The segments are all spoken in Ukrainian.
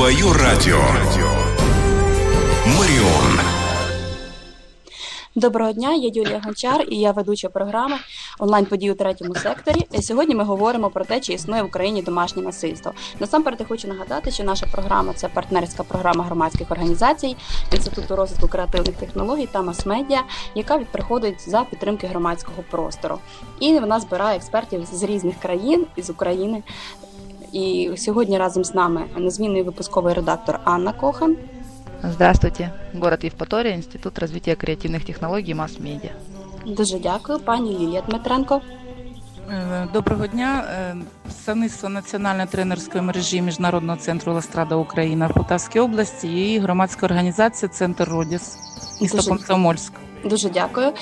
Твое радио. Марион. Доброго дня, я Юлія Гончар і я ведуча програми онлайн подій у третьому секторі. Сьогодні ми говоримо про те, чи існує в Україні домашнє насильство. Насамперед я хочу нагадати, що наша програма це партнерська програма громадських організацій Інституту розвитку креативних технологій та мас-медіа, яка приходить за підтримки громадського простору. І вона збирає експертів з різних країн із України. І сьогодні разом з нами незмінний випусковий редактор Анна Кохан. Здравствуйте, город Євпаторія, Інститут розвитку креативних технологій мас-медіа. Дуже дякую, пані Лілія Дмитренко. Е, доброго дня. Е, Саництво національної тренерської мережі Міжнародного центру Ластрада Україна в Полтавській області і громадська організація Центр Родіс місто Дуже- Комсомольськ. Дуже дякую.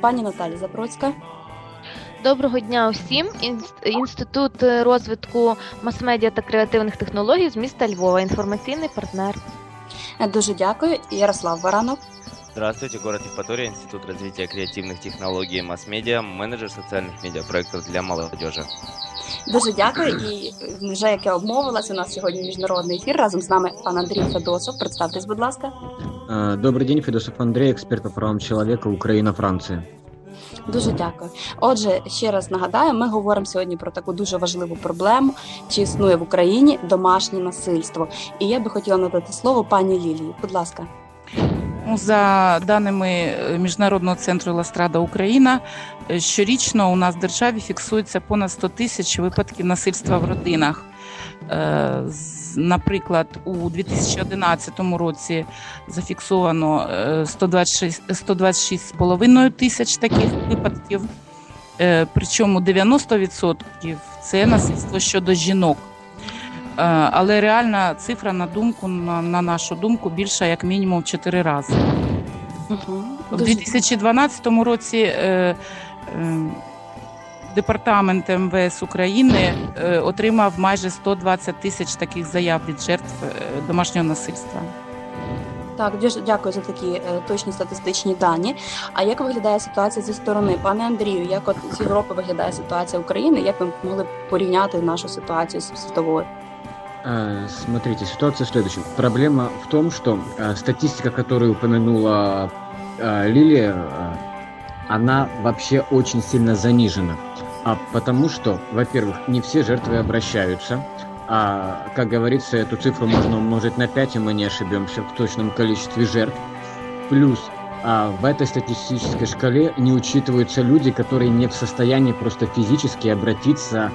Пані Наталі Забродська. Доброго дня усім. Інст- Інститут розвитку мас-медіа та креативних технологій з міста Львова. Інформаційний партнер. Е, Дуже дякую. Ярослав Баранов. Здравствуйте, город Евпатория, Институт развития креативных технологий и масс-медиа, менеджер социальных медиапроектов для молодежи. Дуже дякую. І е, вже як я обмовилась, у нас сьогодні міжнародний ефір. Разом з нами пан Андрій Федосов. Представтесь, будь ласка. Э, Добрый день, Федосов Андрей, эксперт по правам человека, Украина, Франция. Дуже дякую. Отже, ще раз нагадаю, ми говоримо сьогодні про таку дуже важливу проблему, чи існує в Україні домашнє насильство. І я би хотіла надати слово пані Лілії. Будь ласка. За даними е, Міжнародного центру Ластрада Україна, е, щорічно у нас в державі фіксується понад 100 тисяч випадків насильства в родинах. Наприклад, у 2011 році зафіксовано е, 126 126,5 тисяч таких випадків, Е, причому 90% це насильство щодо жінок. Е, Але реальна цифра, на думку, на, на нашу думку, більша як мінімум в 4 рази. У 2012 році е, департамент МВС України е, отримав майже 120 тисяч таких заяв від жертв е, домашнього насильства. Так, дуже дякую за такі е, точні статистичні дані. А як виглядає ситуація зі сторони? Пане Андрію, як от з Європи виглядає ситуація України? Як ви могли б порівняти нашу ситуацію з світовою? Э, Смотрите, ситуация в следующем. Проблема в том, что э, статистика, которую упомянула э, Лилия, э, она вообще очень сильно занижена. А потому что, во-первых, не все жертвы обращаются. А, как говорится, эту цифру можно умножить на 5, и мы не ошибемся в точном количестве жертв. Плюс а, в этой статистической шкале не учитываются люди, которые не в состоянии просто физически обратиться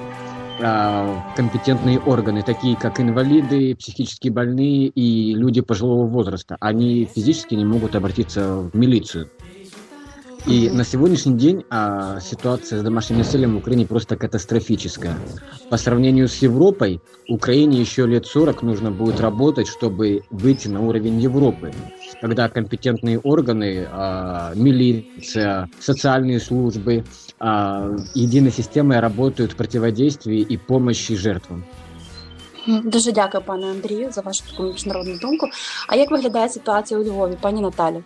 а, компетентные органы, такие как инвалиды, психически больные и люди пожилого возраста. Они физически не могут обратиться в милицию. И на сегодняшний день а, ситуация с домашним насилием в Украине просто катастрофическая. По сравнению с Европой, Украине еще лет 40 нужно будет работать, чтобы выйти на уровень Европы, когда компетентные органы, а, милиция, социальные службы, а, единой системой работают в противодействии и помощи жертвам. Мгм. Дуже дякую, пане Андрію, за вашу таку міжнародну думку. А як виглядає ситуація у Львові, пані Наталі?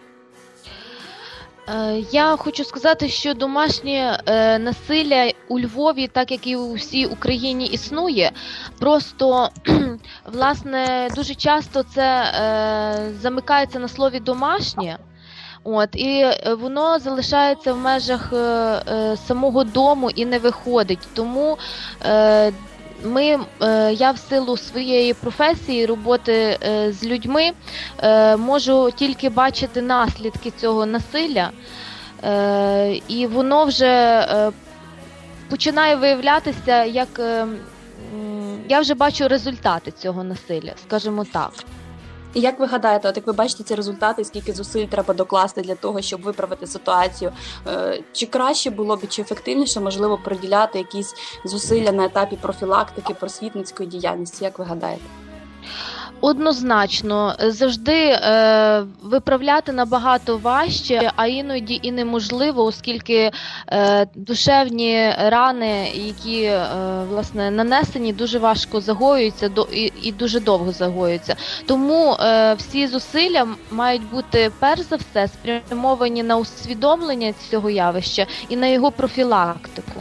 Е, Я хочу сказати, що домашнє е, насилля у Львові, так як і у всій Україні, існує. Просто власне дуже часто це е, замикається на слові домашнє. От, і воно залишається в межах е, самого дому і не виходить. Тому ми, е, я в силу своєї професії, роботи е, з людьми, е, можу тільки бачити наслідки цього насилля, і воно вже починає виявлятися як. е, Я вже бачу результати цього насилля, скажімо так. І як ви гадаєте, от як ви бачите ці результати, скільки зусиль треба докласти для того, щоб виправити ситуацію? Е, Чи краще було б, чи ефективніше можливо приділяти якісь зусилля на етапі профілактики, просвітницької діяльності? Як ви гадаєте? Однозначно, завжди е, виправляти набагато важче, а іноді і неможливо, оскільки е, душевні рани, які е, власне нанесені, дуже важко загоюються до і, і дуже довго загоюються. Тому е, всі зусилля мають бути перш за все спрямовані на усвідомлення цього явища і на його профілактику.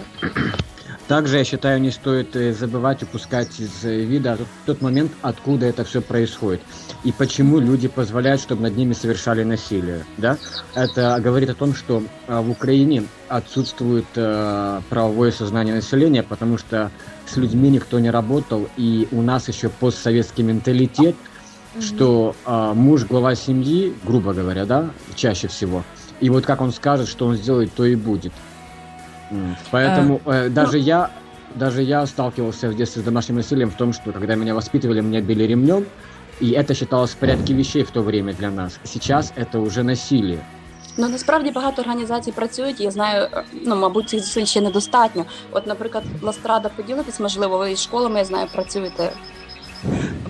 Также, я считаю, не стоит э, забывать, упускать из э, вида тот момент, откуда это все происходит. И почему люди позволяют, чтобы над ними совершали насилие. Да? Это говорит о том, что а, в Украине отсутствует э, правовое сознание населения, потому что с людьми никто не работал, и у нас еще постсоветский менталитет, mm-hmm. что э, муж глава семьи, грубо говоря, да, чаще всего, и вот как он скажет, что он сделает, то и будет. Поэтому а, э, даже ну... я, даже я сталкивался в детстве с домашним насилием в том, что когда меня воспитывали, меня били ремнем, и это считалось в порядке вещей в то время для нас. Сейчас это уже насилие. Ну насправді багато організацій працюють. Я знаю, е, ну мабуть, цих зусиль ще недостатньо. От, наприклад, Ластрада поділитись, можливо, ви із школами я знаю, працюєте.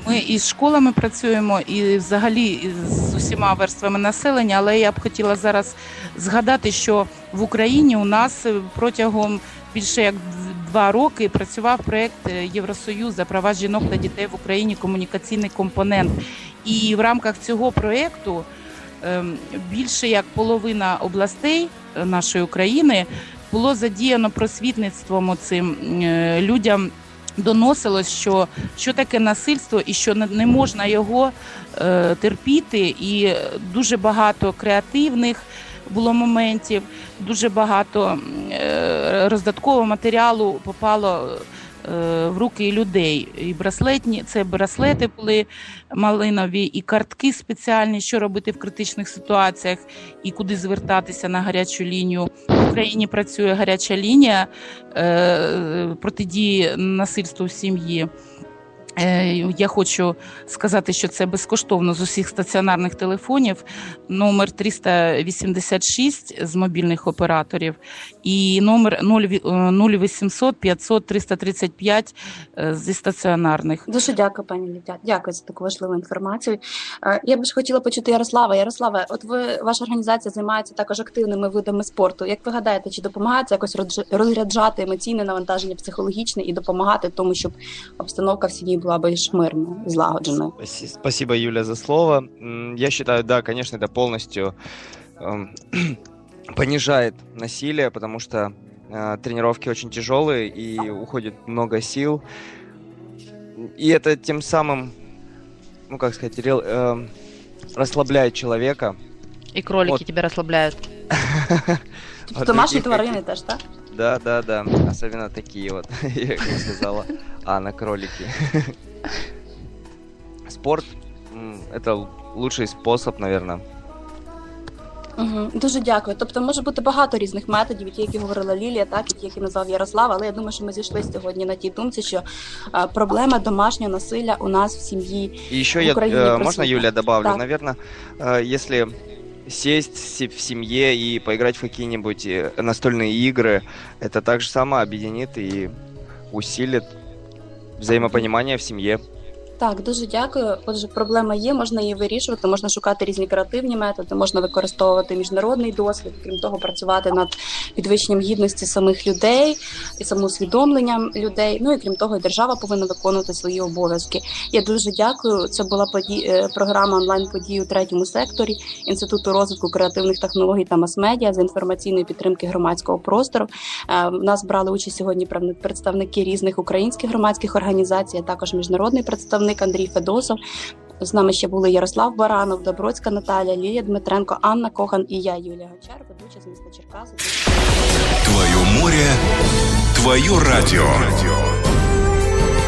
Ми із школами працюємо і взагалі з усіма верствами населення, але я б хотіла зараз згадати, що в Україні у нас протягом більше як два роки працював проєкт Євросоюз за права жінок та дітей в Україні комунікаційний компонент. І в рамках цього проєкту ем, більше як половина областей нашої України було задіяно просвітництвом цим е, людям доносилось, що що таке насильство і що не можна його е, терпіти, і дуже багато креативних було моментів, дуже багато е, роздаткового матеріалу попало. Е, в руки людей. І браслетні, це браслети були малинові, і картки спеціальні, що робити в критичних ситуаціях і куди звертатися на гарячу лінію. В Україні працює гаряча лінія е, протидії насильству в сім'ї. Е, я хочу сказати, що це безкоштовно з усіх стаціонарних телефонів. Номер 386 з мобільних операторів і номер 0800 500 335 зі стаціонарних. Дуже дякую, пані Лідя. Дякую за таку важливу інформацію. Е, я б ж хотіла почути Ярослава. Ярослава, от ви ваша організація займається також активними видами спорту. Як ви гадаєте, чи допомагає це якось розряджати емоційне навантаження, психологічне і допомагати тому, щоб обстановка в сім'ї була більш мирною, злагодженою? Спасибо, Юля, за слово. Я считаю, да, конечно, это полностью э, понижает насилие, потому что э, тренировки очень тяжелые и уходит много сил. И это тем самым, ну как сказать, рел, э, расслабляет человека. И кролики вот. тебя расслабляют. Домашние тварины тоже, да? Да, да, да. Особенно такие вот, я как сказала. А, на кролики. Спорт – это лучший способ, наверное, Угу, Дуже дякую. Тобто може бути багато різних методів, ті, які говорила Лілія, так і ті, які назвав Ярослав. Але я думаю, що ми зійшли сьогодні на тій думці, що а, проблема домашнього насилля у нас в сім'ї. І ще я э, можна, Юля, добавлю, так. наверное, э, если сесть в семье и поиграть в какие-нибудь э, настольные игры, это так же само объединит и усилит взаимопонимание в семье. Так, дуже дякую. Отже, проблема є, можна її вирішувати, можна шукати різні креативні методи, можна використовувати міжнародний досвід, крім того, працювати над підвищенням гідності самих людей і самоусвідомленням людей. Ну і крім того, і держава повинна виконувати свої обов'язки. Я дуже дякую. Це була поді... Е, програма онлайн події у третьому секторі інституту розвитку креативних технологій та мас-медіа з інформаційної підтримки громадського простору. Е, в нас брали участь сьогодні представники різних українських громадських організацій, а також міжнародний представник представник Андрій Федосов. З нами ще були Ярослав Баранов, Доброцька Наталя, Лілія Дмитренко, Анна Коган і я, Юлія Гончар, ведуча з міста Черкасу. Твоє море, твоє радіо.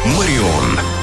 Маріон.